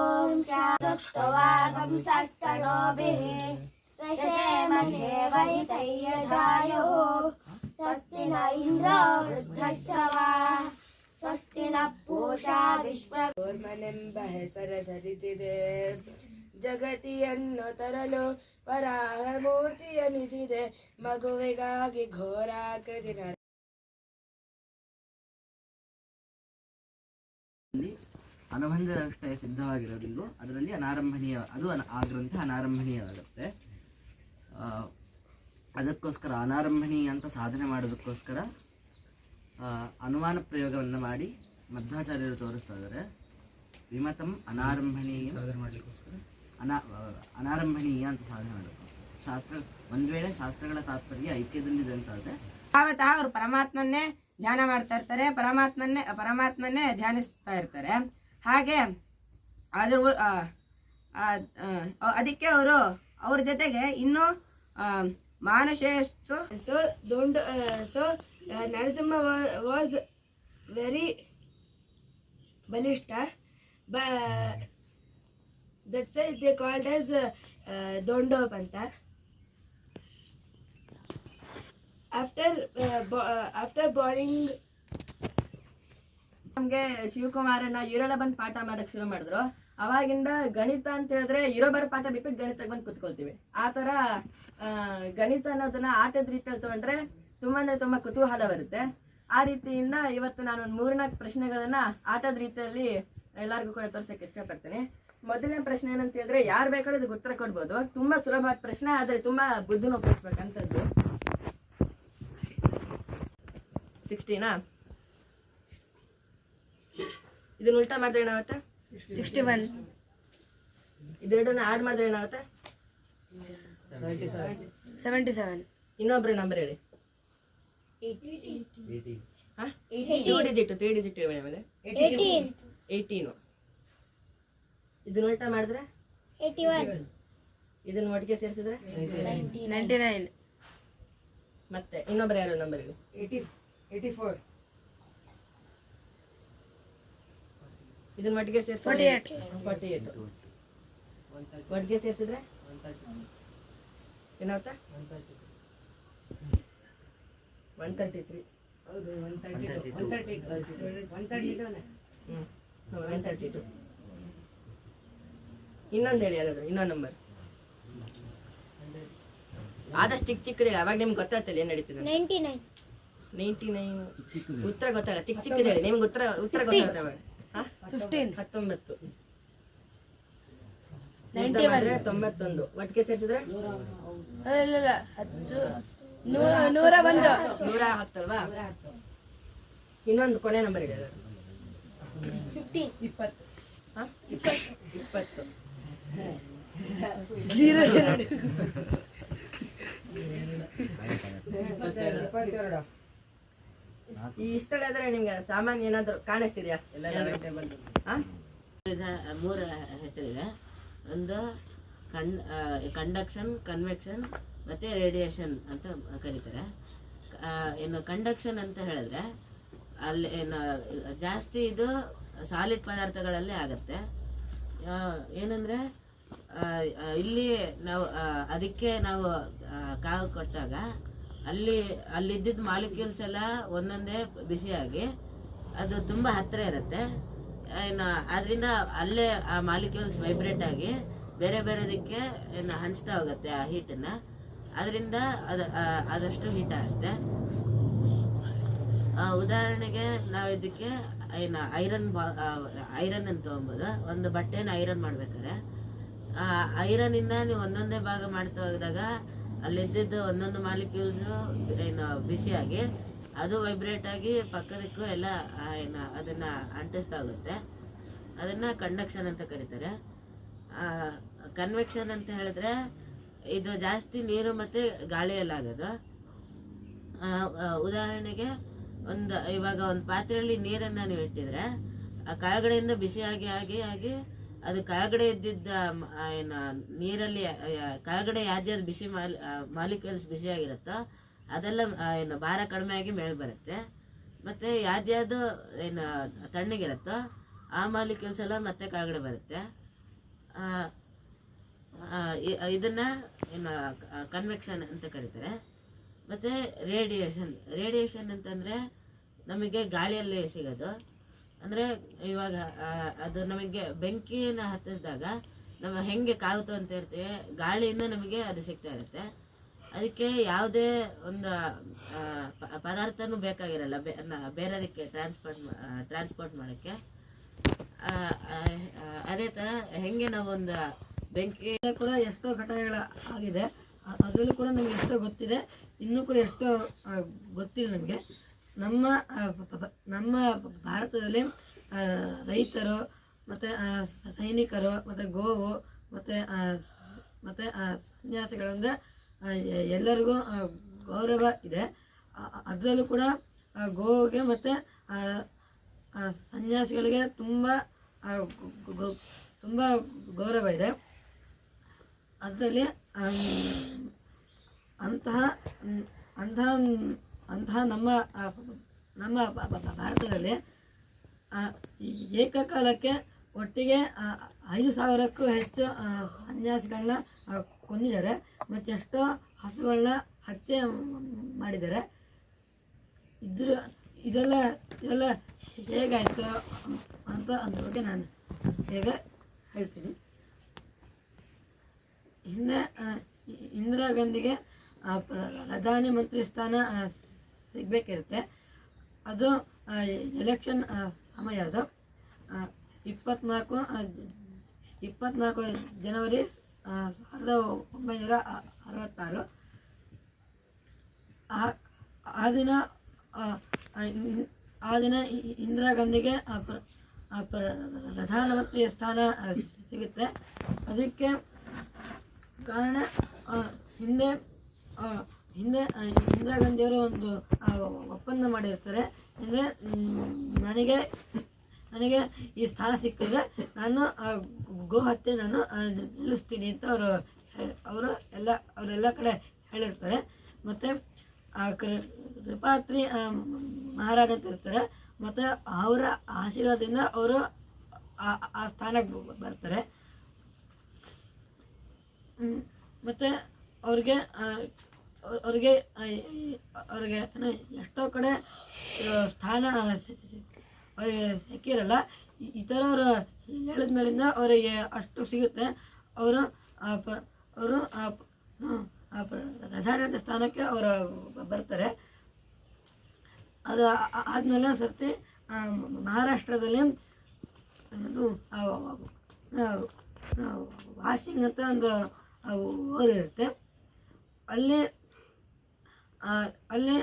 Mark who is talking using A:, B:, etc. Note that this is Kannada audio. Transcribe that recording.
A: ॐ शास्तवागं सस्तनोभिः दशेमहेवैतैयधायुः स्वस्ति न इन्द्रो वृद्धश्रवा
B: ಜಗತಿಯನ್ನು ತರಲು ವರಾಹ ಮೂರ್ತಿಯನಿಸಿದೆ ಮಗುವಿಗಾಗಿ ಘೋರಾಕೃತಿ
C: ಅನುಬಂಧ ಅಷ್ಟೇ ಸಿದ್ಧವಾಗಿರೋದಿಲ್ವೋ ಅದರಲ್ಲಿ ಅನಾರಂಭಣೀಯ ಅದು ಅನ- ಆ ಗ್ರಂಥ ಅನಾರಂಭಣೀಯವಾಗುತ್ತೆ ಆ, ಅದಕ್ಕೋಸ್ಕರ ಅನಾರಂಭಣೀಯ ಅಂತ ಸಾಧನೆ ಮಾಡೋದಕ್ಕೋಸ್ಕರ ಅನುಮಾನ ಪ್ರಯೋಗವನ್ನು ಮಾಡಿ ಮಧ್ವಾಚಾರ್ಯರು ತೋರಿಸ್ತಾ ಇದ್ದಾರೆ. ವಿಮತಂ ಅನಾರಂಭಣೀಯ ಅನಾ ಅನಾರಂಭಣೀಯ ಅಂತ ಸಾಧನೆ ಮಾಡಬೇಕು ಶಾಸ್ತ್ರ ಒಂದ್ ವೇಳೆ ಶಾಸ್ತ್ರಗಳ ತಾತ್ಪರ್ಯ ಐಕ್ಯದಲ್ಲಿದೆ ಅಂತ ಆದ್ರೆ
B: ಭಾವತಃ ಅವರು ಪರಮಾತ್ಮನ್ನೇ ಧ್ಯಾನ ಮಾಡ್ತಾ ಇರ್ತಾರೆ ಪರಮಾತ್ಮನ್ನೇ ಪರಮಾತ್ಮನ್ನೇ ಧ್ಯಾನಿಸ್ತಾ ಇರ್ತಾರೆ. ಹಾಗೆ ಆದರೂ ಅದಕ್ಕೆ ಅವರು ಅವ್ರ ಜೊತೆಗೆ ಇನ್ನು ಮಾನುಷೇಷ್ಟು ಸೊ ದೊಂಡ್ ಸೊ ನರಸಿಂಹ ವಾಸ್ ವೆರಿ ಬಲಿಷ್ಠ. ದಟ್ಸ್ ದೇ ಕಾಲ್ಡ್ ಆಸ್ ದೊಂಡೋಪ್ ಅಂತ. ಆಫ್ಟರ್ ಆಫ್ಟರ್ ಬಾರಿಂಗ್
D: ನಮಗೆ ಶಿವಕುಮಾರನ ಇರಳ ಬಂದು ಪಾಠ ಮಾಡಕ್ಕೆ ಶುರು ಮಾಡಿದ್ರು. ಅವಾಗಿಂದ ಗಣಿತ ಅಂತ ಹೇಳಿದ್ರೆ ಇರೋ ಬರೋ ಪಾಠ ಬಿಟ್ಬಿಟ್ಟು ಗಣಿತಕ್ಕೆ ಬಂದು ಕುತ್ಕೊಳ್ತೀವಿ. ಆ ಥರ ಗಣಿತ ಅನ್ನೋದನ್ನ ಆಟದ ರೀತಿಯಲ್ಲಿ ತೊಗೊಂಡ್ರೆ ತುಂಬಾ ತುಂಬ ಕುತೂಹಲ ಬರುತ್ತೆ. ಆ ರೀತಿಯಿಂದ ಇವತ್ತು ನಾನು ಒಂದು ಮೂರ್ನಾಲ್ಕು ಪ್ರಶ್ನೆಗಳನ್ನ ಆಟದ ರೀತಿಯಲ್ಲಿ ಎಲ್ಲರಿಗೂ ಕೂಡ ತೋರ್ಸಕ್ಕೆ ಇಷ್ಟಪಡ್ತೀನಿ. ಮೊದಲನೇ ಪ್ರಶ್ನೆ ಏನಂತ ಹೇಳಿದ್ರೆ ಯಾರು ಬೇಕಾದ್ರೂ ಇದಕ್ಕೆ ಉತ್ತರ ಕೊಡ್ಬೋದು. ತುಂಬಾ ಸುಲಭವಾದ ಪ್ರಶ್ನೆ ಆದ್ರೆ ತುಂಬಾ ಬುದ್ಧಿನ ಉಪಯೋಗಿಸ್ಬೇಕಂತದ್ದು. ಸಿಕ್ಸ್ಟೀನಾ ಇದನ್ನ ಉಲ್ಟಾ ಮಾಡಿದ್ರೆ ಏನಾಗುತ್ತೆ?
B: ಸಿಕ್ಸ್ಟಿ ಒನ್
D: ಇದೆರಡನ್ನ ಆಡ್ ಮಾಡಿದ್ರೆ ಏನಾಗುತ್ತೆ?
B: ಸೆವೆಂಟಿ ಸೆವೆನ್
D: ಇನ್ನೊಬ್ರು ನಂಬರ್ ಹೇಳಿ. ಟೂ ಡಿಜಿಟ್ ತ್ರೀ ಡಿಜಿಟ್ ಹೇಳಿ ಆಮೇಲೆ ಏಯ್ಟೀನು ಇದನ್ನ ಉಲ್ಟಾ ಮಾಡಿದ್ರೆ? ಇದನ್ನ ಒಟ್ಟಿಗೆ ಸೇರಿಸಿದ್ರೆ?
B: ನೈಂಟಿ ನೈನ್
D: ಮತ್ತೆ ಇನ್ನೊಬ್ರು ಯಾರು ನಂಬರ್ ಹೇಳಿ?
B: ಏಯ್ಟಿ ಫೋರ್
D: ಇದನ್ನ ಒಟ್ಟಿಗೆ ಸೇರಿಸಿ. ಫಾರ್ಟಿ ಏಟ್ ಫಾರ್ಟಿ ಏಟ್ ಒಟ್ಟಿಗೆ ಸೇರಿಸಿದ್ರೆ? ಏನಾಗುತ್ತೆ? ಒನ್ ತರ್ಟಿ ತ್ರೀ ಹೌದು ಒನ್ ತರ್ಟಿ ಟು ಇನ್ನೊಂದು ಹೇಳಿ ಯಾರಾದ್ರು ಇನ್ನೊಂದು ನಂಬರ್ ಆದಷ್ಟು ಚಿಕ್ಕ ಚಿಕ್ಕದು ಹೇಳಿ ಅವಾಗ ನಿಮ್ಗೆ ಗೊತ್ತಾಗ್ತಿಲ್ಲ ಏನು ನಡೀತದೆ
A: ನೈಂಟಿ ನೈನ್
D: ನೈಂಟಿ ನೈನ್ ಉತ್ತರ ಗೊತ್ತಾಗಲ್ಲ ಚಿಕ್ಕ ಚಿಕ್ಕದು ಹೇಳಿ ನಿಮ್ಗೆ ಉತ್ತರ ಉತ್ತರ ಗೊತ್ತಾಗುತ್ತೆ ಅವಾಗ.
B: ಫಿಫ್ಟೀನ್
D: ಹತ್ತೊಂಬತ್ತು. ತೊಂಬತ್ತೊಂದು. ಒಟ್ಟಿಗೆ ಸೇರಿಸಿದ್ರೆ?
B: ಇಲ್ಲ ಹತ್ತು ನೂರ ಒಂದು.
D: ನೂರ ಹತ್ತಲ್ವಾ? ಇನ್ನೊಂದು ಕೊನೆ ನಂಬರ್ ಇದೆ.
A: ಫಿಫ್ಟೀನ್
D: ಹಾ? ಇಪ್ಪತ್ತು.
B: ಜೀರೋ
D: ಈ ಇಷ್ಟಳಾದ್ರೆ ನಿಮ್ಗೆ ಸಾಮಾನ್ಯ ಏನಾದ್ರು ಕಾಣಿಸ್ತಿದ್ಯಾ?
E: ಮೂರು ಹೆಸರಿವೆ. ಒಂದು ಕಂಡಕ್ಷನ್ ಕನ್ವೆಕ್ಷನ್ ಮತ್ತೆ ರೇಡಿಯೇಷನ್ ಅಂತ ಕರೀತಾರೆ. ಏನು ಕಂಡಕ್ಷನ್ ಅಂತ ಹೇಳಿದ್ರೆ ಅಲ್ಲಿ ಏನು ಜಾಸ್ತಿ ಇದು ಸಾಲಿಡ್ ಪದಾರ್ಥಗಳಲ್ಲಿ ಆಗುತ್ತೆ. ಏನಂದರೆ ಇಲ್ಲಿ ನಾವು ಅದಕ್ಕೆ ನಾವು ಕಾವು ಕೊಟ್ಟಾಗ ಅಲ್ಲಿ ಅಲ್ಲಿದ್ದಿದ್ದ ಮಾಲಿಕ್ಯೂಲ್ಸ್ ಎಲ್ಲ ಒಂದೊಂದೇ ಬಿಸಿಯಾಗಿ, ಅದು ತುಂಬ ಹತ್ತಿರ ಇರುತ್ತೆ. ಏನು ಅದರಿಂದ ಅಲ್ಲೇ ಆ ಮಾಲಿಕ್ಯೂಲ್ಸ್ ವೈಬ್ರೇಟ್ ಆಗಿ ಬೇರೆ ಬೇರೆದಕ್ಕೆ ಏನು ಹಂಚ್ತಾ ಹೋಗುತ್ತೆ ಆ ಹೀಟನ್ನು. ಅದರಿಂದ ಅದು ಆದಷ್ಟು ಹೀಟ್ ಆಗುತ್ತೆ. ಉದಾಹರಣೆಗೆ ನಾವು ಇದಕ್ಕೆ ಏನು ಐರನ್ ಐರನ್ ಅಂತ ತೊಗೊಬೋದು. ಒಂದು ಬಟ್ಟೆನ ಐರನ್ ಮಾಡ್ಬೇಕಾದ್ರೆ. ಆ ಐರನ್ನಿಂದ ನೀವು ಒಂದೊಂದೇ ಭಾಗ ಮಾಡ್ತಾ ಹೋದಾಗ ಅಲ್ಲಿದ್ದಿದ್ದು ಒಂದೊಂದು ಮಾಲಿಕ್ಯೂಲ್ಸು ಏನು ಬಿಸಿಯಾಗಿ ಅದು ವೈಬ್ರೇಟ್ ಆಗಿ ಪಕ್ಕದಕ್ಕೂ ಎಲ್ಲ ಏನ ಅದನ್ನ ಅಂಟಿಸ್ತಾ ಹೋಗುತ್ತೆ. ಅದನ್ನ ಕಂಡಕ್ಷನ್ ಅಂತ ಕರೀತಾರೆ. ಕನ್ವೆಕ್ಷನ್ ಅಂತ ಹೇಳಿದ್ರೆ ಇದು ಜಾಸ್ತಿ ನೀರು ಮತ್ತೆ ಗಾಳಿಯಲ್ಲಾಗೋದು. ಉದಾಹರಣೆಗೆ ಒಂದು, ಇವಾಗ ಒಂದು ಪಾತ್ರೆಯಲ್ಲಿ ನೀರನ್ನು ನೀವು ಇಟ್ಟಿದ್ರೆ, ಆ ಕೆಳಗಡೆಯಿಂದ ಬಿಸಿಯಾಗಿ ಆಗಿ ಆಗಿ ಅದು ಕೆಳಗಡೆ ಇದ್ದಿದ್ದ ಏನು, ನೀರಲ್ಲಿ ಕೆಳಗಡೆ ಯಾವ್ದ್ಯಾವ್ದು ಬಿಸಿ ಮಾಲ್ ಮಾಲಿಕ್ಯೂಲ್ಸ್ ಬಿಸಿಯಾಗಿರುತ್ತೋ ಅದೆಲ್ಲ ಏನು, ಭಾರ ಕಡಿಮೆ ಆಗಿ ಮೇಲೆ ಬರುತ್ತೆ. ಮತ್ತು ಯಾವ್ದ್ಯಾವುದು ಏನು, ತಣ್ಣಗಿರುತ್ತೋ, ಆ ಮಾಲಿಕ್ಯೂಲ್ಸ್ ಎಲ್ಲ ಮತ್ತೆ ಕೆಳಗಡೆ ಬರುತ್ತೆ. ಇದನ್ನ, ಏನು ಕನ್ವೆಕ್ಷನ್ ಅಂತ ಕರೀತಾರೆ. ಮತ್ತು ರೇಡಿಯೇಷನ್ ರೇಡಿಯೇಷನ್ ಅಂತಂದರೆ ನಮಗೆ ಗಾಳಿಯಲ್ಲೇ ಸಿಗೋದು. ಅಂದರೆ ಇವಾಗ ಅದು ನಮಗೆ ಬೆಂಕಿನ ಹತ್ತಿಸಿದಾಗ ನಮ್ಮ ಹೆಂಗೆ ಕಾಗುತ್ತೋ ಅಂತ ಇರ್ತೀವಿ, ಗಾಳಿಯಿಂದ ನಮಗೆ ಅದು ಸಿಗ್ತಾ ಇರುತ್ತೆ. ಅದಕ್ಕೆ ಯಾವುದೇ ಒಂದು ಪದಾರ್ಥನೂ ಬೇಕಾಗಿರಲ್ಲ ಬೇರೆದಕ್ಕೆ ಟ್ರಾನ್ಸ್ಪೋರ್ಟ್ ಟ್ರಾನ್ಸ್ಪೋರ್ಟ್ ಮಾಡೋಕ್ಕೆ. ಅದೇ ಥರ ಹೆಂಗೆ ನಾವೊಂದು ಬೆಂಕಿ
F: ಕೂಡ ಎಷ್ಟೋ ಘಟನೆಗಳ ಆಗಿದೆ ಅದರಲ್ಲೂ ಕೂಡ ನಮಗೆ ಎಷ್ಟೋ ಗೊತ್ತಿದೆ. ಇನ್ನೂ ಕೂಡ ಎಷ್ಟೋ ಗೊತ್ತಿಲ್ಲ ನಮಗೆ. ನಮ್ಮ ನಮ್ಮ ಭಾರತದಲ್ಲಿ ರೈತರು ಮತ್ತು ಸೈನಿಕರು ಮತ್ತು ಗೋವು ಮತ್ತು ಮತ್ತು ಸನ್ಯಾಸಿಗಳಂದರೆ ಎಲ್ಲರಿಗೂ ಗೌರವ ಇದೆ. ಅದರಲ್ಲೂ ಕೂಡ ಗೋವಿಗೆ ಮತ್ತು ಸನ್ಯಾಸಿಗಳಿಗೆ ತುಂಬ ತುಂಬ ಗೌರವ ಇದೆ. ಅದರಲ್ಲಿ ಅಂತಹ ಅಂತಹ ಅಂತಹ ನಮ್ಮ ನಮ್ಮ ಭಾರತದಲ್ಲಿ ಏಕಕಾಲಕ್ಕೆ ಒಟ್ಟಿಗೆ ಐದು ಸಾವಿರಕ್ಕೂ ಹೆಚ್ಚು ಸನ್ಯಾಸಿಗಳನ್ನ ಕೊಂದಿದ್ದಾರೆ. ಮತ್ತು ಎಷ್ಟೋ ಹಸುಗಳನ್ನ ಹತ್ಯೆ ಮಾಡಿದ್ದಾರೆ. ಇದ್ರ, ಇದೆಲ್ಲ ಇದೆಲ್ಲ ಹೇಗಾಯಿತು ಅಂತ ಅದ್ರ ಬಗ್ಗೆ ನಾನು ಹೇಗೆ ಹೇಳ್ತೀನಿ. ಹಿಂದೆ ಇಂದಿರಾ ಗಾಂಧಿಗೆ ಪ್ರಧಾನಿ ಮಂತ್ರಿ ಸ್ಥಾನ ಸಿಗಬೇಕಿರುತ್ತೆ. ಅದು ಎಲೆಕ್ಷನ್ ಸಮಯ ಅದು. ಇಪ್ಪತ್ನಾಲ್ಕು ಇಪ್ಪತ್ನಾಲ್ಕು ಜನವರಿ ಸಾವಿರದ ಒಂಬೈನೂರ ಅರವತ್ತಾರು. ಆ ದಿನ ಆ, ದಿನ ಇಂದಿರಾ ಗಾಂಧಿಗೆ ಆ ಪ್ರ- ಆ ಪ್ರ- ಪ್ರಧಾನಮಂತ್ರಿ ಸ್ಥಾನ ಸಿಗುತ್ತೆ. ಅದಕ್ಕೆ ಕಾರಣ ಹಿಂದೆ ಹಿಂದೆ ಇಂದಿರಾ ಗಾಂಧಿಯವರು ಒಂದು ಒಪ್ಪಂದ ಮಾಡಿರ್ತಾರೆ. ಅಂದರೆ ನನಗೆ ನನಗೆ ಈ ಸ್ಥಾನ ಸಿಕ್ಕಿದ್ರೆ ನಾನು ಗೋ ಹತ್ಯೆ ನಾನು ನಿಲ್ಲಿಸ್ತೀನಿ ಅಂತ ಅವರು ಅವರು ಎಲ್ಲ, ಅವರೆಲ್ಲ ಕಡೆ ಹೇಳಿರ್ತಾರೆ. ಮತ್ತು, ಆ ಕೃಪಾತ್ರಿ ಮಹಾರಾಜ ಅಂತ ಇರ್ತಾರೆ. ಮತ್ತು, ಅವರ ಆಶೀರ್ವಾದದಿಂದ ಅವರು ಆ ಸ್ಥಾನಕ್ಕೆ ಬರ್ತಾರೆ. ಮತ್ತೆ ಅವ್ರಿಗೆ ಅವ್ರಿಗೆ ಅವ್ರಿಗೆ ಎಷ್ಟೋ ಕಡೆ ಸ್ಥಾನ ಅವ್ರಿಗೆ ಸಿಕ್ಕಿರಲ್ಲ ಈ- ಥರ ಅವರು ಹೇಳಿದ ಮೇಲಿಂದ ಅವರಿಗೆ ಅಷ್ಟು ಸಿಗುತ್ತೆ. ಅವರು ಅವರು ಪ್ರಧಾನ ಸ್ಥಾನಕ್ಕೆ ಅವರು ಬರ್ತಾರೆ. ಅದು ಆದಮೇಲೆ ಸರ್ತಿ ಮಹಾರಾಷ್ಟ್ರದಲ್ಲಿ ವಾಷಿಂಗ್ ಅಂತ ಒಂದು ಆ ಊರಿರುತ್ತೆ ಅಲ್ಲಿ ಅಲ್ಲಿ